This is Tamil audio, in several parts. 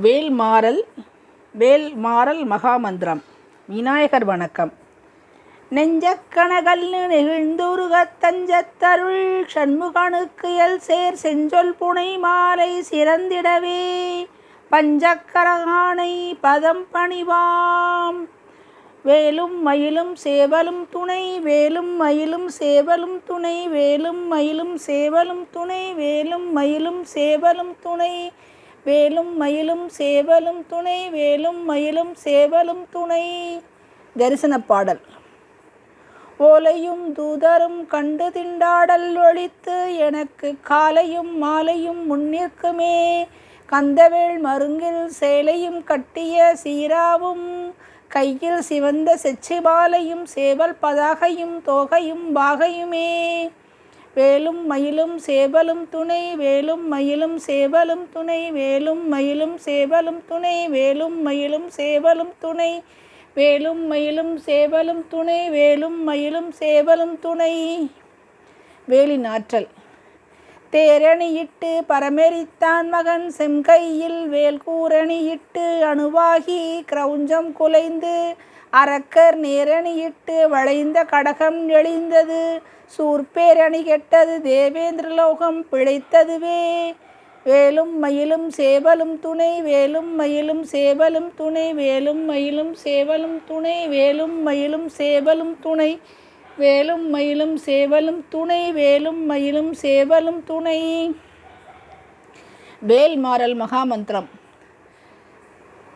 வேல்மாறல் வேல்மாறல் மகாமந்திரம். விநாயகர் வணக்கம். நெஞ்சக்கணகல் நெகிழ்ந்துருக தஞ்சத்தருள் சண்முகனுக்கு எல் சேர் செஞ்சொல் புனை மாலை சிறந்திடவே. பஞ்சக்கரகானை பதம் பணிவாம். வேலும் மயிலும் சேவலும் துணை வேலும் மயிலும் சேவலும் துணை வேலும் மயிலும் சேவலும் துணை வேலும் மயிலும் சேவலும் துணை. வேலும் மயிலும் சேவலும் துணை வேலும் மயிலும் சேவலும் துணை. தரிசனப் பாடல். ஓலையும் தூதரும் கண்டு திண்டாடல் ஒழித்து எனக்கு காலையும் மாலையும் முன்னிற்குமே. கந்தவேள் மருங்கில் சேலையும் கட்டிய சீராவும் கையில் சிவந்த செச்சிபாலையும் சேவல் பதாகையும் தோகையும் பாகையுமே. வேலும் மயிலும் சேவலும் துணை வேலும் மயிலும் சேவலும் துணை வேலும் மயிலும் சேவலும் துணை வேலும் மயிலும் சேவலும் துணை வேலும் மயிலும் சேவலும் துணை வேலும் மயிலும் சேவலும் துணை. வேலின் ஆற்றல். தேரணியிட்டு பரமெரித்தான் மகன் செம்கையில் வேல்கூரணியிட்டு அணுவாகி கிரௌஞ்சம் குலைந்து அரக்கர் நேரணியிட்டு வளைந்த கடகம் எழிந்தது சூர்பேரணி கெட்டது தேவேந்திரலோகம் பிழைத்ததுவே. வேலும் மயிலும் சேவலும் துணை வேலும் மயிலும் சேவலும் துணை வேலும் மயிலும் சேவலும் துணை வேலும் மயிலும் சேவலும் துணை. வேலும் மயிலும் சேவலும் துணை வேலும் மயிலும் சேவலும் துணை. வேல்மாறல் மகாமந்திரம்.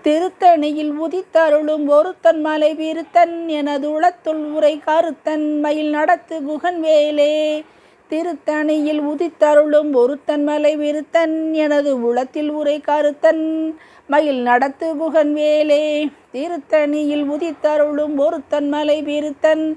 திருத்தணியில் உதித்தருளும் ஒருத்தன் மலை விருத்தன் எனது உளத்துள் உரை கருத்தன் மயில் நடத்து குகன் வேலே. திருத்தணியில் உதித்தருளும் ஒருத்தன் மலை விருத்தன் எனது உளத்தில் உரை கருத்தன் மயில் நடத்து குகன் வேலே. திருத்தணியில் உதித்தருளும் ஒருத்தன் மலை விருத்தன்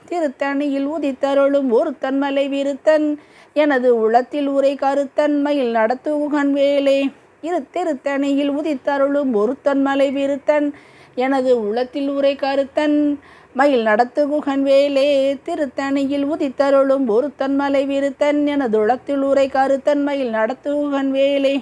திருத்தணியில் உதித்தருளும் ஒருத்தன் மலை விருத்தன். எனது உளத்தில் உரை கருத்தன் மயில் நடத்து வேலே. இரு திருத்தணியில் உதித்தருளும் ஒரு தன்மலை விருத்தன். எனது உளத்தில் உரை கருத்தன் மயில் நடத்து குகன் வேலே. திருத்தணியில் உதித்தருளும் ஒரு தன்மலை விருத்தன். எனது உளத்தில் உரை கருத்தன் மயில் நடத்து குகன் வேலே.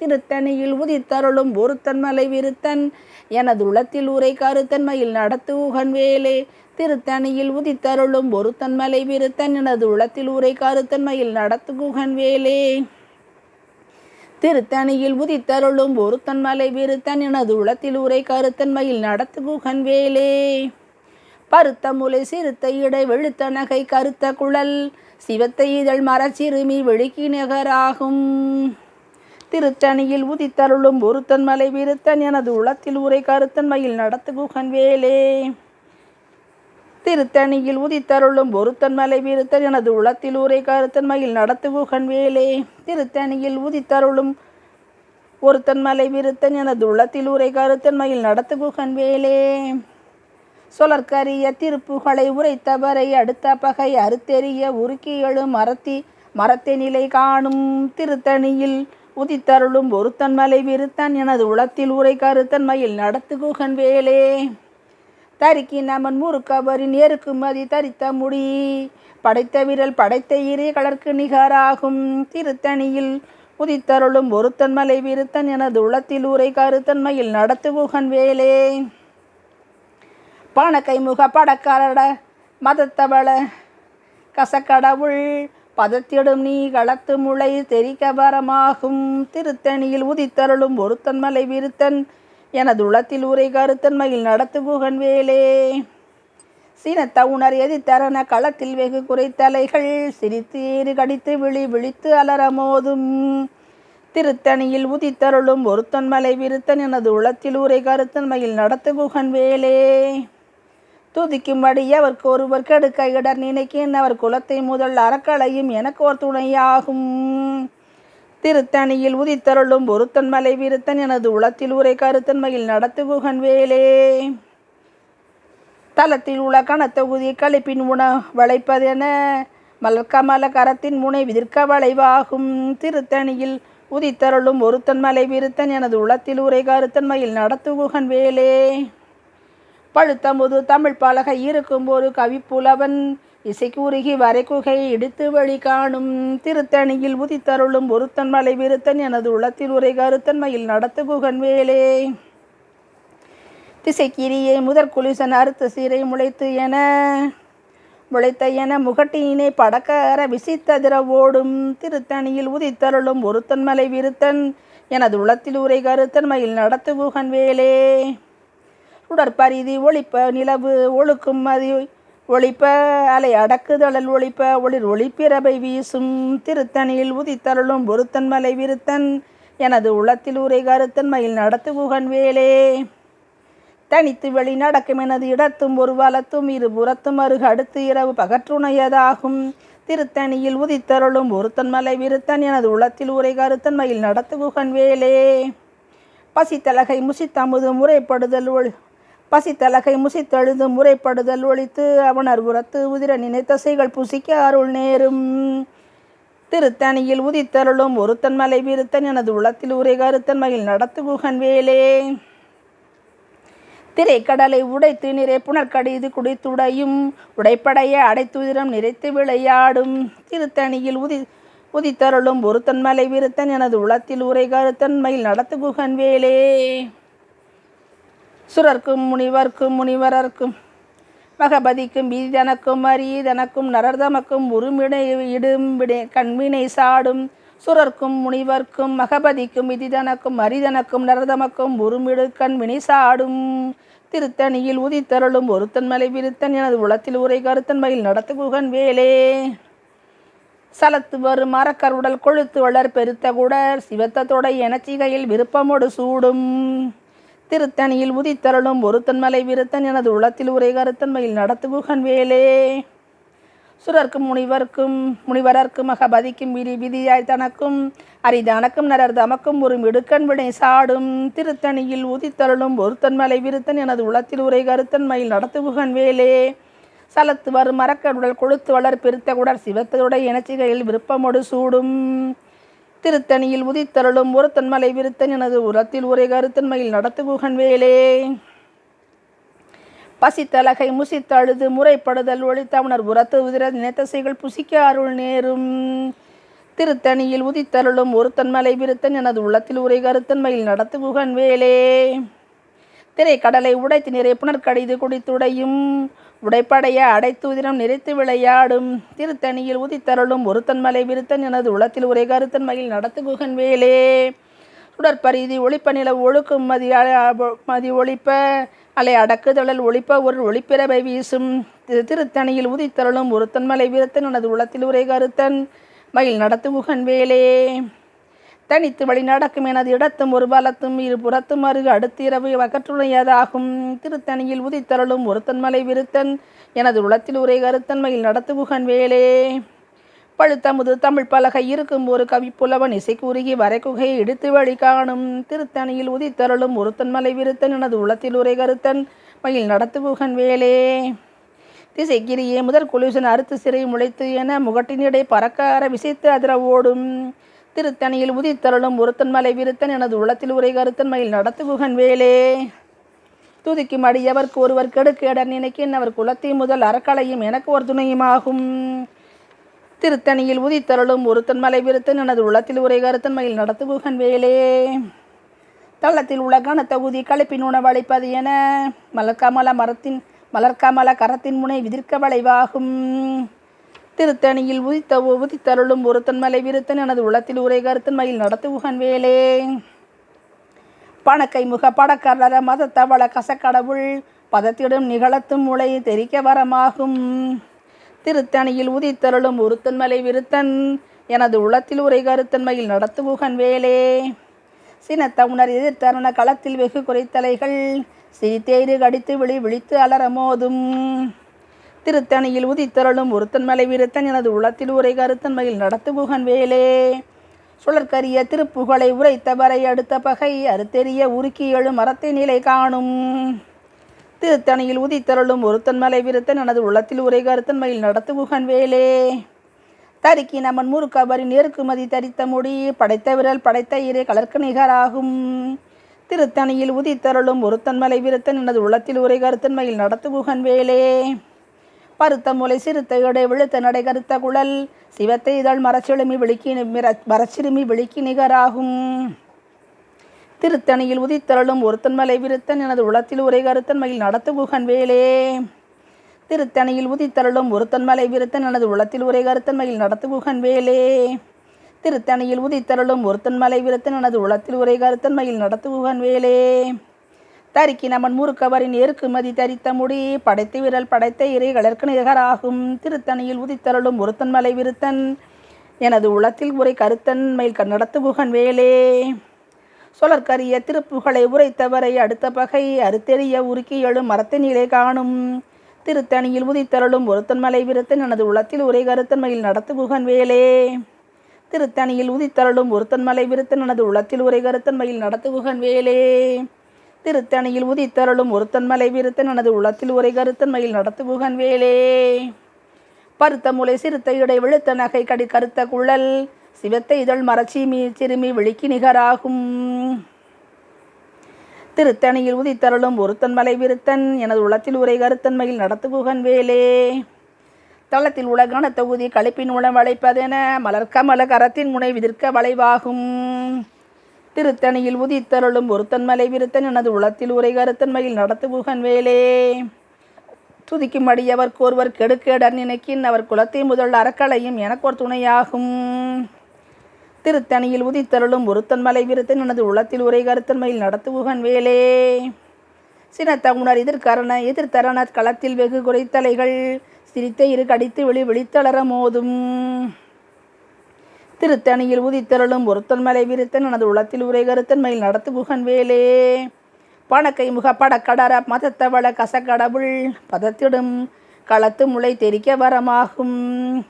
திருத்தணியில் உதித்தருளும் ஒருத்தன் மலை விருத்தன். எனது உளத்தில் உரை கருத்தன் மயில் நடத்து உகன் வேலே. திருத்தணியில் உதித்தருளும் ஒருத்தன் மலை விருத்தன். எனது உளத்தில் உரை கருத்தன் மயில் நடத்து குகன் வேலே. திருத்தணியில் உதித்தருளும் ஒருத்தன் மலை விருத்தன். எனது உளத்தில் உரை கருத்தன் மயில் நடத்து குகன் வேலே. பருத்த முலை சிறுத்த இடை வெளுத்த நகை கருத்த குழல். சிவத்த இதழ் மரச்சிறுமி வெளுக்கி நகராகும். திருத்தணியில் உதித்தருளும் ஒருத்தன் மலை விருத்தன் எனது உளத்தில் உரை கருத்தன் மயில் நடத்து குகன் வேலே. திருத்தணியில் உதித்தருளும் ஒருத்தன் மலை விருத்தன் எனது உளத்தில் உரை கருத்தன் மயில் நடத்து குகன் வேலே. திருத்தணியில் உதித்தருளும் ஒருத்தன் மலை விருத்தன் எனது உளத்தில் உரை கருத்தன் மயில் நடத்து குகன் வேலே. சொலற்கரிய திருப்புகளை உரைத்தவரை அடுத்த பகை அறுத்தெறிய உருக்கி எழும் மரத்தி மரத்தை நிலை காணும் திருத்தணியில் உதித்தருளும் ஒருத்தன் மலை விருத்தன் எனது உளத்தில் உரை கருத்தன் மயில் நடத்து குகன் வேலே. தருக்கி நமன் முறுக்கவரின் ஏருக்கு மதி தரித்த முடி. படைத்த விரல் படைத்த இரு கலர்க்கு நிகராகும். திருத்தணியில் உதித்தருளும் ஒருத்தன் மலை விருத்தன் எனது உளத்தில் உரை கருத்தன் மயில் நடத்துகுகன் வேலே. பானக்கை முக படக்காரட மதத்தவள கசக்கடவுள் பதத்திடும் நீ களத்து முளை தெரிக்க வரமாகும். திருத்தணியில் உதித்தருளும் ஒருத்தன் மலை விருத்தன். எனது உளத்தில் உரை நடத்து குகன் வேலே. சீனத்த உணர் எதித்தரன களத்தில் வெகு குறைத்தலைகள். சிரித்து ஏறு கடித்து விழி விழித்து அலரமோதும் திருத்தணியில் உதித்தருளும் ஒருத்தன் மலை விருத்தன். எனது உளத்தில் உரை கருத்தன் மயில் நடத்து குகன் வேலே. துதிக்கும்படி அவருக்கு ஒருவர் கெடுக்கையிடர் நினைக்கின் அவர் குலத்தை முதல் அறக்களையும் எனக்கு ஒரு துணையாகும். திருத்தணியில் உதித்தருளும் ஒருத்தன் மலை விருத்தன் எனது உளத்தில் உரை கருத்தன்மையில் நடத்துகுகன் வேலே. தலத்தில் உள்ள கணத்தொகுதி கழிப்பின் உண வளைப்பதென மலர்கமல கரத்தின் முனை விதிர்க்க வளைவாகும். திருத்தணியில் உதித்தருளும் ஒருத்தன் மலை விருத்தன் எனது உளத்தில் உரை கருத்தன்மையில் நடத்துகுகன் வேலே. பழுத்தமுது தமிழ் பலகை இருக்கும் ஒரு கவிப்புலவன் இசைக்கூறுகி வரைக்குகை இடித்து வழி காணும். திருத்தணியில் உதித்தருளும் ஒருத்தன் மலை விருத்தன் எனது உளத்தில் உரை கருத்தன்மையில் நடத்துகுகன் வேலே. திசைக்கிரியை முதற் குலிசன் அறுத்த சீரை முளைத்து என முளைத்த என முகட்டியினை படக்கர விசித்ததிர ஓடும். திருத்தணியில் உதித்தருளும் ஒருத்தன் மலை விருத்தன் எனது உளத்தில் உரை கருத்தன்மையில் நடத்துகுகன் வேலே. உடற்பரிதி ஒளிப்ப நிலவு ஒழுக்கும் மதி ஒளிப்ப அலை அடக்குதழல் ஒளிப்ப ஒளிர் ஒளிப்பிறவை வீசும் திருத்தணியில் உதித்தருளும் ஒருத்தன் மலை விருத்தன் எனது உளத்தில் உரை கருத்தன் மயில் நடத்துகுகன் வேலே. தனித்து வெளி நடக்கும் எனது இடத்தும் ஒரு வலத்தும் இருபுறத்தும் அருகு அடுத்து இரவு பகற்றுணையதாகும். திருத்தணியில் உதித்தருளும் ஒருத்தன் மலை விருத்தன் எனது உளத்தில் உரை கருத்தன் மயில் நடத்து குகன் வேலே. பசித்தலகை முசித்தமுது முறைப்படுதல் ஒளி பசித்தலகை முசித்தெழுது முறைப்படுதல் ஒழித்து அவனர் உரத்து உதிர நினைத்தசைகள் புசிக்க அருள் நேரும். திருத்தணியில் உதித்தருளும் ஒருத்தன் மலை விருத்தன் எனது உளத்தில் உரை கருத்தன்மையில் நடத்துகுகன் வேலே. திரைக்கடலை உடைத்து நிறை புனர்கடிது குடித்துடையும் உடைப்படைய அடைத்துதிரம் நிறைத்து விளையாடும். திருத்தணியில் உதி உதித்தருளும் ஒருத்தன் மலை விருத்தன் எனது உளத்தில் உரை நடத்து குகன் வேலே. சுரர்க்கும் முனிவர்க்கும் முனிவரர்க்கும் மகபதிக்கும் வீதனக்கும் அரியதனக்கும் நரர்தமக்கும் உருமிடை இடும் விடை கண்வினை சாடும் சுரர்க்கும் முனிவர்க்கும் மகபதிக்கும் விதிதனக்கும் அரிதனக்கும் நரதமக்கும் உருமிடு கண்வினை சாடும். திருத்தணியில் உதித்தருளும் ஒருத்தன் மலை விருத்தன் எனது உளத்தில் உரை கருத்தன்மையில் நடத்துகுகன் வேலே. சலத்து வரும் மரக்கருடல் கொழுத்து வளர் பெருத்த குடர் சிவத்த தொடை எனச்சிகையில் விருப்பமோடு சூடும். திருத்தணியில் உதித்தருளும் ஒருத்தன் மலை விருத்தன் எனது உளத்தில் உரை கருத்தன்மையில் நடத்துகுகன் வேலே. சுரர்க்கும் முனிவர்க்கும் முனிவரர்க்கும் மகபதிக்கும் விதி விதியாய் தனக்கும் அரிதனக்கும் நரர் தமக்கும் ஒரு மிடுக்கன் வினை சாடும். திருத்தணியில் உதித்தருளும் ஒருத்தன் மலை விருத்தன் எனது உளத்தில் உரை கருத்தன்மையில் நடத்துகுகன் வேலே. சலத்து வரும் மரக்கடுடல் கொழுத்து வளர் பெருத்த குடர் சிவத்துடைய இனச்சிகையில் விருப்பமொடு சூடும். திருத்தணியில் உதித்தருளும் ஒருத்தன் மலை விருத்தன் எனது உரத்தில் உரை கருத்தன்மையில் நடத்து குகன் வேலே. பசித்தலகை முசித்தழுது முறைப்படுதல் ஒழித்தவனர் உரத்து உதிர நினைத்தசைகள் புசிக்க அருள் நேரும். திருத்தணியில் உதித்தருளும் ஒருத்தன் மலை விருத்தன் எனது உள்ளத்தில் உரை கருத்தன்மையில் நடத்து குகன் வேலே. திரைக்கடலை உடைத்து நிறை புனர்கடிது குடித்துடையும் உடைப்படைய அடைத்து உதிரம் நிறைத்து விளையாடும். திருத்தணியில் உதித்தருளும் ஒருத்தன் மலை விருத்தன் எனது உளத்தில் உரை கருத்தன் மயில் நடத்து குகன் வேலே. உடற்பரிதி ஒளிப்ப நில ஒழுக்கும் மதி மதி ஒளிப்ப அலை அடக்குதழல் ஒளிப்ப ஒரு ஒளிப்பிறவை வீசும். திரு- திருத்தணியில் உதித்தருளும் ஒருத்தன் மலை விருத்தன் எனது உளத்தில் உரை கருத்தன் மயில் நடத்து குகன் வேலே. தனித்து வழி நடக்கும் எனது இடத்தும் ஒரு பலத்தும் இரு புறத்தும் அருகு அடுத்திரவு இரவு திருத்தணியில் உதித்தருளும் ஒருத்தன் மலை விருத்தன் எனது உளத்தில் உரை கருத்தன்மையில் நடத்துகுகன் வேலே. பழுத்தமுது தமிழ் பலகை இருக்கும் ஒரு கவிப்புலவன் இசை கூறுகி வரைக்குகை இடித்து வழி காணும். திருத்தணியில் உதித்தருளும் ஒருத்தன் மலை விருத்தன் எனது உளத்தில் உரை கருத்தன் மயில் நடத்துகுகன் வேலே. திசைக்கிரியே முதற் குலுசன் அறுத்து சிறை முளைத்து என முகட்டினிடை பறக்கார விசைத்து அதிர ஓடும். திருத்தணியில் உதித்தருளும் ஒருத்தன் மலை விருத்தன் எனது உளத்தில் உரை கருத்தன் மயில் நடத்துகுகன் வேலே. துதிக்கும் அடியவர்க்கு ஒருவர் கெடுக்கேடன் நினைக்கின் அவர் குலத்தை முதல் அறக்கலையும் எனக்கு ஒரு துணையுமாகும் திருத்தணியில் உதித்தருளும் ஒருத்தன் மலை விருத்தன் எனது உள்ளத்தில் உரை கருத்தன் மயில் நடத்துகுகன் வேலே. தள்ளத்தில் உள்ள கனத்தகுதி களைப்பின் உணவளிப்பது என மலர்கமல மரத்தின் மலர்கமல கரத்தின் முனை விதிர்க்க வளைவாகும். திருத்தணியில் உதித்த உதித்தருளும் ஒருத்தன் மலை விருத்தன் எனது உள்ளத்தில் உரை கருத்தன் மயில் நடத்துகுகன் வேலே. பணக்கை முக படக்கரர மதத்தவள கசக்கடவுள் பதத்திடும் நிகழத்தும் முளை தெரிக்க வரமாகும். திருத்தணியில் உதித்தருளும் ஒருத்தன் மலை விருத்தன் எனது உளத்தில் உரை கருத்தன்மையில் நடத்துகுகன் வேலே. சினத்தவுணர் எதிர்த்தருண களத்தில் வெகு குறைத்தலைகள் சிரித்தேறு கடித்து விழி விழித்து அலற மோதும். திருத்தணியில் உதித்தருளும் ஒருத்தன் மலை விருத்தன் எனது உள்ளத்தில் உரை கருத்தன்மையில் நடத்துகுகன் வேலே. சுழற்கரிய திருப்புகழை உரைத்தவரை அடுத்த பகை அறுத்தெறிய உருக்கி எழும் மரத்தை நிலை காணும். திருத்தணியில் உதித்தருளும் ஒருத்தன் மலை விருத்தன் எனது உள்ளத்தில் உரை கருத்தன்மையில் நடத்துகுகன் வேலே. தருக்கி நமன் முறுக்கவரின் நெருக்குமதி தரித்த முடி படைத்த விரல் படைத்த இறை கலர்க்கு நிகராகும். திருத்தணியில் உதித்தருளும் ஒருத்தன் மலை விருத்தன் எனது உள்ளத்தில் உரை கருத்தன்மையில் நடத்துகுகன் வேலே. பருத்த முலை சிறுத்த இடை விழுத்த நடை கருத்த குழல். சிவத்தை இதழ் மரச்சிறுமி விழுக்கி மரச்சிறுமி விழுக்கி நிகராகும். திருத்தணியில் உதித்தருளும் ஒருத்தன் மலை விருத்தன் எனது உளத்தில் உரை கருத்தன் மயில் நடத்துகுகன் வேலே. திருத்தணியில் உதித்தருளும் ஒருத்தன் மலை விருத்தன் எனது உளத்தில் உரை கருத்தன் மயில் நடத்துகுகன் வேலே. திருத்தணியில் உதித்தருளும் ஒருத்தன் மலை விருத்தன் எனது உளத்தில் உரை கருத்தன் மயில் நடத்துகுகன் வேலே. தருக்கி நமன் முறுக்கவரின் எருக்குமதி தரித்த முடி படைத்து விரல் படைத்த இறை கலர்க்கு நிகராகும். திருத்தணியில் உதித்தருளும் ஒருத்தன் மலை விருத்தன். எனது உளத்தில் உரை கருத்தன் மயில் நடத்துகுகன் வேலே. சொலற்கரிய திருப்புகளை உரைத்தவரை அடுத்த பகை அறுத்தெறிய உருக்கி எழும் மரத்தினிலே காணும். திருத்தணியில் உதித்தருளும் ஒருத்தன் மலை விருத்தன் எனது உளத்தில் உரை கருத்தன் மயில் நடத்து புகன் வேலே. திருத்தணியில் உதித்தருளும் ஒருத்தன் மலை விருத்தன் எனது உளத்தில் உரை கருத்தன் மயில் நடத்து புகன் வேலே. திருத்தணியில் உதித்தருளும் ஒருத்தன் மலை விருத்தன் எனது உளத்தில் உரை கருத்தன் மயில் நடத்துகுகன் வேலே. பருத்த முலை சிறுத்த இடை விழுத்த நகை கடி கருத்த குழல் சிவத்த இதழ் மரச்சிமி சிறுமி விழிக்கு நிகராகும். திருத்தணியில் உதித்தருளும் ஒருத்தன் மலை விருத்தன் எனது உளத்தில் உரை கருத்தன் மயில் நடத்துகுகன் வேலே. தளத்தில் உலகான தொகுதி கழிப்பின் உளம் வளைப்பதென மலர்க்கமல கரத்தின் முனை விதிர்க்க வளைவாகும். திருத்தணியில் உதித்தருளும் ஒருத்தன் மலை விருத்தன் எனது உளத்தில் உரை கருத்தன் மயில் நடத்துகுகன் வேலே. துதிக்கும் அடியவர் கோர்வர் கெடுக்கேடர் நினைக்கின் அவர் குலத்தை முதல் அறக்களையும் எனக்கொரு துணையாகும். திருத்தணியில் உதித்தருளும் ஒருத்தன் மலை விருத்தன் எனது உளத்தில் உரை கருத்தன் மயில் நடத்துகுகன் வேலே சினத்தகுணர் எதிர்கரண எதிர்த்தரண களத்தில் வெகு குறைத்தலைகள் சிரித்த இரு கடித்து வெளி விழித்தளர மோதும். திருத்தணியில் உதித்தருளும் ஒருத்தன் மலை விருத்தன் எனது உளத்தில் உரை கருத்தன் மயில் நடத்து புகன் வேலே. பணக்கை முக படக்கடர மதத்தவள கசக்கடவுள் பதத்திடும் களத்து முளை தெரிக்க வரமாகும்.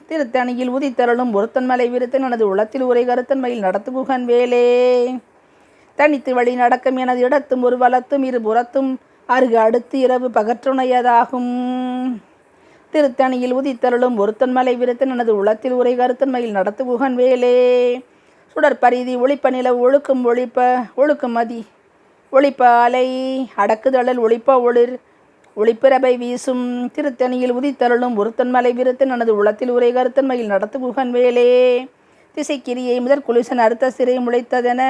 திருத்தணியில் உதித்தருளும் ஒருத்தன் மலை விருத்தன் எனது உளத்தில் உரை கருத்தன் மயில் நடத்து புகன் வேலே. தனித்து வழி நடக்கும் எனது இடத்தும் ஒரு வலத்தும் இருபுறத்தும் அருகு அடுத்து இரவு பகற்றுணையதாகும். திருத்தணியில் உதித்தருளும் ஒருத்தன் மலை விருத்தன் எனது உளத்தில் உரை கருத்தன் மயில் நடத்துகுகன் வேலே சுடற்பரிதி ஒளிப்ப நில ஒழுக்கும் ஒளிப்ப ஒழுக்கும் மதி. ஒளிப்ப அலை அடக்குதழல் ஒளிப்ப ஒளிர். ஒளிப்பிறவை வீசும் திருத்தணியில் உதித்தருளும் ஒருத்தன் மலை விருத்தன் எனது உளத்தில் உரை கருத்தன் மயில் நடத்துகுகன் வேலே திசைக்கிரியை முதற் குலிசன் அறுத்த சிறை முளைத்ததென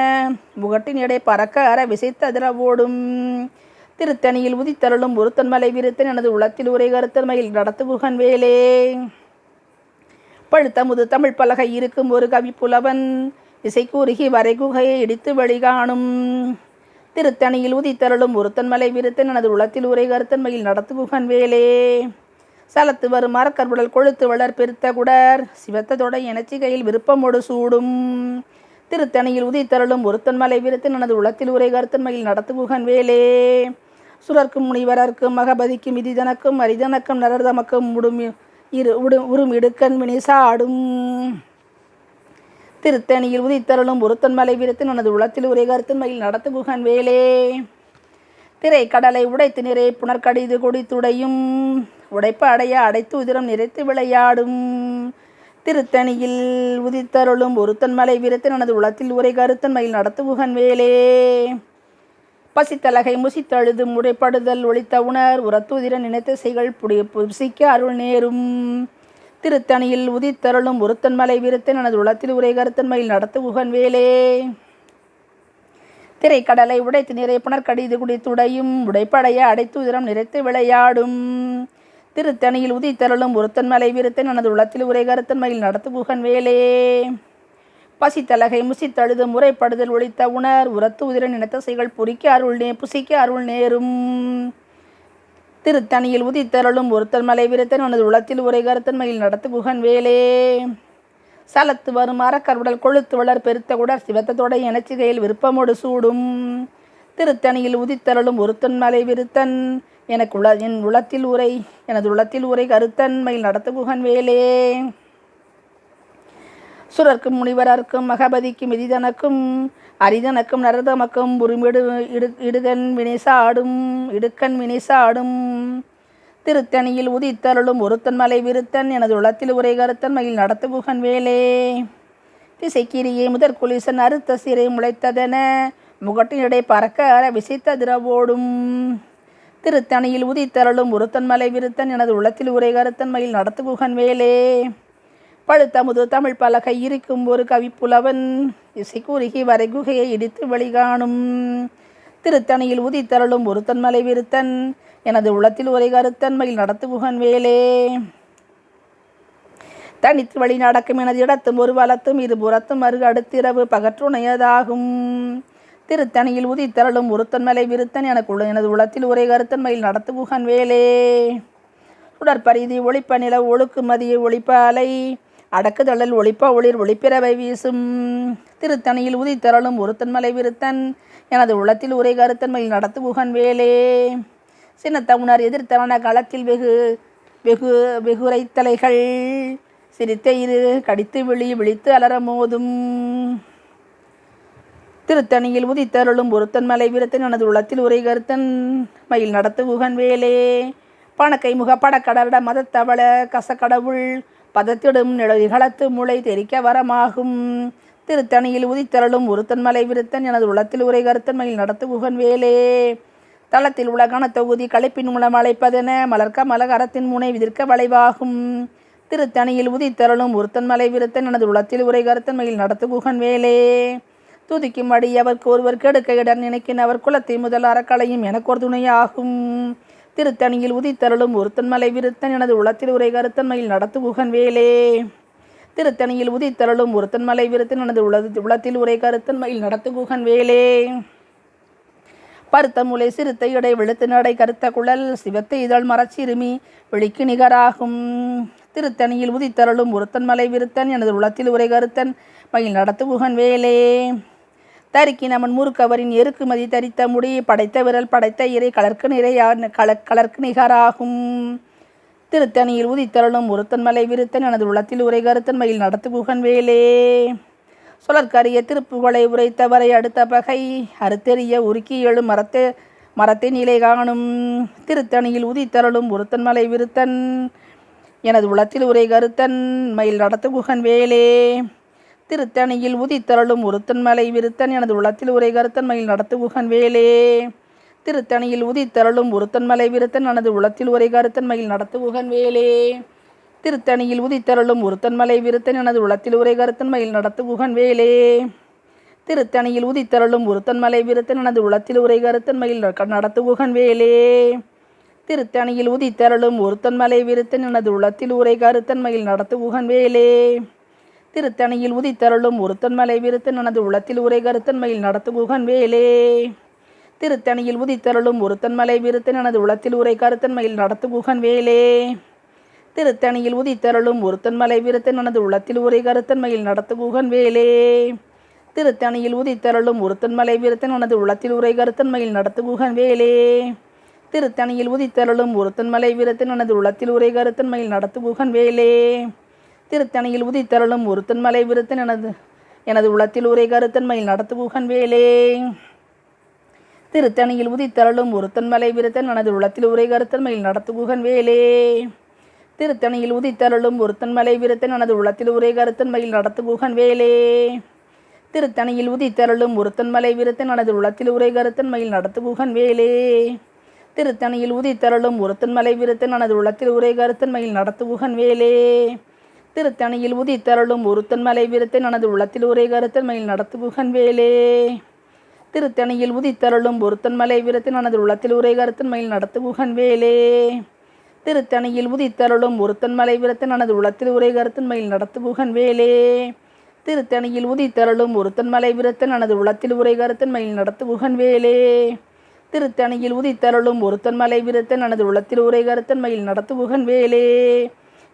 முகட்டின் எடை பறக்க அற விசைத்ததிர ஓடும். திருத்தணியில் உதித்தருளும் ஒருத்தன் மலை விருத்தன் எனது உளத்தில் உரை கருத்தன்மையில் நடத்துகுகன் வேலே. பழுத்த முது தமிழ் பலகை இருக்கும் ஒரு கவி புலவன் இசை கூறுகி வரை குகையை இடித்து வழிகாணும் திருத்தணியில் உதித்தருளும் ஒருத்தன் மலை விருத்தன் எனது உளத்தில் உரை கருத்தன் மயில் நடத்துகுகன் வேலே. சலத்து வரும் மரக்கற்புடல் கொழுத்து வளர் பெருத்த குடர் சிவத்ததொட எனச்சிகையில் விருப்பமோடு சூடும். திருத்தணியில் உதித்தருளும் ஒருத்தன் மலை விருத்தன் எனது உளத்தில் உரை கருத்தன் மயில் நடத்துகுகன் வேலே. சுரர்க்கும் முனிவரர்க்கும் மகபதிக்கும் இதிதனக்கும் அரிதனக்கும் நரதமக்கும் உடும் இரு உடு உரும் இடுக்கண் மினிசாடும் திருத்தணியில் உதித்தருளும் ஒருத்தன் மலை விருத்தன் உனது உளத்தில் உரை கருத்தன் மயில் நடத்து குகன் வேலே. திரை கடலை உடைத்து நிறை புனர்கடிது கொடித்துடையும் உடைப்பு அடைய அடைத்து உதிரம் நிறைத்து விளையாடும். திருத்தணியில் உதித்தருளும் ஒருத்தன் மலை விருத்தன் எனது உளத்தில் உரை கருத்தன் மயில் நடத்து குகன் வேலே. பசித்தலகை முசித்தழுது முறைப்படுதல் ஒளித்த உணர் உரத்துதிர நினைத்த செய்கள் புடி புசிக்க அருள் நேரும். திருத்தணியில் உதித்தருளும் ஒருத்தன் மலை விருத்தன் எனது உளத்தில் உரை கருத்தன்மையில் நடத்து உகன் வேலே. திரைக்கடலை உடைத்து நிறை புனர்கடிது குடித்துடையும் உடைப்படைய அடைத்து உதிரம் நிறைத்து விளையாடும். திருத்தணியில் உதித்தருளும் ஒருத்தன் மலை விருத்தன் எனது உளத்தில் உரை கருத்தன்மையில் நடத்து புகன் வேலே. பசித்தலகை முசித்தழுது முறைப்படுதல் ஒழித்த உணர் உரத்து உதிர நினைத்தசைகள் செய்கள் அருள் நே புசிக்க அருள் நேரும். திருத்தணியில் உதித்தருளும் ஒருத்தன் மலை விருத்தன் எனது உளத்தில் உரை கருத்தன்மையில் நடத்து குகன் வேலே. சலத்து வரும் அறக்கருடல் கொழுத்து வளர் பெருத்த உடற் சிவத்தத்தோட இணைச்சிகையில் விருப்பமோடு சூடும். திருத்தணியில் உதித்தருளும் ஒருத்தன் மலை விருத்தன் எனக்கு உள என் உளத்தில் உரை எனது உளத்தில் உரை கருத்தன்மையில் நடத்து குகன் வேலே. சுரர்க்கும் முனிவரர்க்கும் மகபதிக்கும் எதிதனக்கும் அரிதனக்கும் நரதமக்கும் உரிமிடு இடு இடுகன் வினைசாடும் இடுக்கன் வினைசாடும் திருத்தணியில் உதித்தருளும் ஒருத்தன் மலை விருத்தன் எனது உளத்தில் உரை கருத்தன் மயில் நடத்து குகன் வேலே. திசைக்கிரியை முதற் குளிசன் அறுத்த சிறை முளைத்ததென முகட்டினிடை பறக்க அற விசைத்த திரவோடும். திருத்தணியில் உதித்தருளும் ஒருத்தன் மலை விருத்தன் எனது உளத்தில் உரை கருத்தன் மயில் நடத்து குகன் வேலே. பழுத்தமுது தமிழ் பலகை இருக்கும் ஒரு கவிப்புலவன் இசை குறுகி வரை குகையை இடித்து வழிகாணும் திருத்தணியில் உதித்தருளும் ஒருத்தன் மலை விருத்தன். எனது உளத்தில் உரை கருத்தன்மையில் நடத்து புகன் வேலே. தனித்து வழி நடக்கும் எனது இடத்தும் ஒரு வலத்தும் இருபுறத்தும் அருகு அடுத்திரவு பகற்றுணையதாகும். திருத்தணியில் உதித்தருளும் ஒருத்தன் மலை விருத்தன். எனக்கு எனது உளத்தில் உரை கருத்தன்மையில் நடத்து புகன் வேலே. உடற்பரிதி ஒளிப்ப நில ஒழுக்கு மதிய அடக்குதழல் ஒளிப்ப ஒளிர் ஒளிப்பிறவை வீசும். திருத்தணியில் உதித்தரளும் ஒருத்தன் மலை விருத்தன். எனது உள்ளத்தில் உரை கருத்தன்மையில் நடத்து புகன் வேலே. சின்னத்தவுணர் எதிர்த்தவன களத்தில் வெகு வெகு வெகுரைத்தலைகள் சிரித்த இரு கடித்து விழி விழித்து அலற மோதும். திருத்தணியில் உதித்தருளும் ஒருத்தன் மலை விருத்தன். எனது உள்ளத்தில் உரை கருத்தன். மயில் நடத்து உகன் வேலே. பணக்கை முக படக்கடட மதத்தவள கசக்கடவுள். பதத்திடும் நிழல்களத்து முளை தெரிக்க வரமாகும். திருத்தணியில் உதித்தரளும் ஒருத்தன் மலை விருத்தன் எனது உளத்தில் உரை கருத்தன் மயில் நடத்து உகன் வேலே. தளத்தில் உலகான தொகுதி களைப்பின் மூலம் அழைப்பதென மலர்க்க மலகரத்தின் முனை விதிர்க்க வளைவாகும். திருத்தணியில் உதித்தரளும் ஒருத்தன் மலை விருத்தன் எனது உளத்தில் உரை கருத்தன் மயில் நடத்து குகன் வேலே. துதிக்கும் அடி அவர்க்கு ஒருவர் கெடுக்க இடம் நினைக்கின் அவர் குலத்தை முதல் அறக்கலையும் எனக்கொரு துணையாகும். திருத்தணியில் உதித்தருளும் ஒருத்தன் மலை விருத்தன் எனது உளத்தில் உரை கருத்தன் மயில் நடத்து குகன் வேலே. திருத்தணியில் உதித்தருளும் ஒருத்தன் மலை விருத்தன் எனது உளது உளத்தில் உரை கருத்தன் மயில் நடத்து குகன் வேலே. பருத்த முலை சிறுத்தை இடை வெளுத்து நடை கருத்த குழல் சிவத்தை இதழ் மரச்சிறுமி வெளிக்கு நிகராகும். திருத்தணியில் உதித்தருளும் ஒருத்தன் மலை விருத்தன் எனது உளத்தில் உரை கருத்தன் மயில் நடத்து புகன் வேலே. தருக்கினமன் முறுக்கவரின் எருக்குமதி தரித்த முடி படைத்த விரல் படைத்த இறை கலர்க்கு நிறையா கல கலர்க்கு நிகராகும். திருத்தணியில் உதித்தருளும் ஒருத்தன் மலை விருத்தன் எனது உள்ளத்தில் உரை கருத்தன் மயில் நடத்து புகன் வேலே. சுழற்கரிய திருப்புகளை உரைத்தவரை அடுத்த பகை. அறுத்தெறிய உருக்கி எழும் மரத்தை மரத்தை நிலை காணும். திருத்தணியில் உதித்தருளும் ஒருத்தன் மலை விருத்தன் எனது உளத்தில் உரை கருத்தன் மயில் நடத்து குகன் வேலே. திருத்தணியில் உதித்தருளும் ஒருத்தன் மலை விருத்தன் எனது உளத்தில் உரை கருத்தன் மயில் நடத்து குகன் வேலே. திருத்தணியில் உதித்தருளும் ஒருத்தன் மலை விருத்தன் எனது உளத்தில் உரை கருத்தன் மயில் நடத்து குகன் வேலே. திருத்தணியில் உதித்தருளும் ஒருத்தன் மலை விருத்தன் எனது உளத்தில் உரை கருத்தன் மயில் நடத்து குகன் வேலே. திருத்தணியில் உதித்தருளும் ஒருத்தன் மலை விருத்தன் எனது உளத்தில் உரை கருத்தன் மயில் நடத்து குகன் வேலே. திருத்தணியில் உதித்தருளும் ஒருத்தன் மலை விருத்தன் எனது உளத்தில் உரை கருத்தன் மயில் நடத்து குகன் வேலே. திருத்தணியில் உதித்தருளும் ஒருத்தன் மலை விருத்தன் எனது உளத்தில் உரை கருத்தன் மயில் நடத்து குகன் வேலே திருத்தணியில் உதித்தருளும் ஒருத்தன் மலை விருத்தன் எனது உளத்தில் உரை கருத்தன் மயில் நடத்து குகன் வேலே திருத்தணியில் உதித்தருளும் ஒருத்தன் மலை விருத்தன் எனது உளத்தில் உரை கருத்தன் மயில் நடத்து குகன் வேலே திருத்தணியில் உதித்தருளும் ஒருத்தன் மலை விருத்தன் எனது உளத்தில் உரை கருத்தன் மயில் நடத்து குகன் வேலே திருத்தணியில் உதித்தருளும் ஒருத்தன் மலை விருத்தன் எனது உளத்தில் உரை கருத்தன் மயில் நடத்து குகன் வேலே திருத்தணியில் உதித்தருளும் ஒருத்தன் மலை விருத்தன் எனது எனது உளத்தில் உரை கருத்தன் மயில் நடத்து வேலே. திருத்தணியில் உதித்தருளும் ஒருத்தன் மலை விருத்தன் எனது உளத்தில் உரை கருத்தன் மயில் நடத்து குகன் வேலே. திருத்தணியில் உதித்தருளும் ஒருத்தன் மலை விருத்தன் எனது உளத்தில் உரை கருத்தன் மயில் நடத்து குகன் வேலே. திருத்தணியில் உதித்தருளும் ஒருத்தன் மலை விருத்தன் எனது உளத்தில் உரை கருத்தன் மயில் நடத்து குகன் வேலே. திருத்தணியில் உதித்தருளும் ஒருத்தன் மலை விருத்தன் எனது உளத்தில் உரை கருத்தன் மயில் நடத்து குகன் வேலே. திருத்தணியில் உதித்தருளும் ஒருத்தன் மலை விருத்தன் எனது உள்ளத்தில் உரை கருத்தன் மயில் நடத்துபுகன் வேலே. திருத்தணியில் உதித்தருளும் ஒருத்தன் மலை விருத்தன் எனது உள்ளத்தில் உரை கருத்தன் மயில் நடத்துபுகன் வேலே. திருத்தணியில் உதித்தருளும் ஒருத்தன் மலை விருத்தன் எனது உள்ளத்தில் உரை கருத்தன் மயில் நடத்துபுகன் வேலே. திருத்தணியில் உதித்தருளும் ஒருத்தன் மலை விருத்தன் எனது உள்ளத்தில் உரை கருத்தன் மயில் நடத்துகுகன் வேலே. திருத்தணியில் உதித்தருளும் ஒருத்தன் மலை விருத்தன் எனது உள்ளத்தில் உரை கருத்தன் மயில் நடத்துகுகன் வேலே.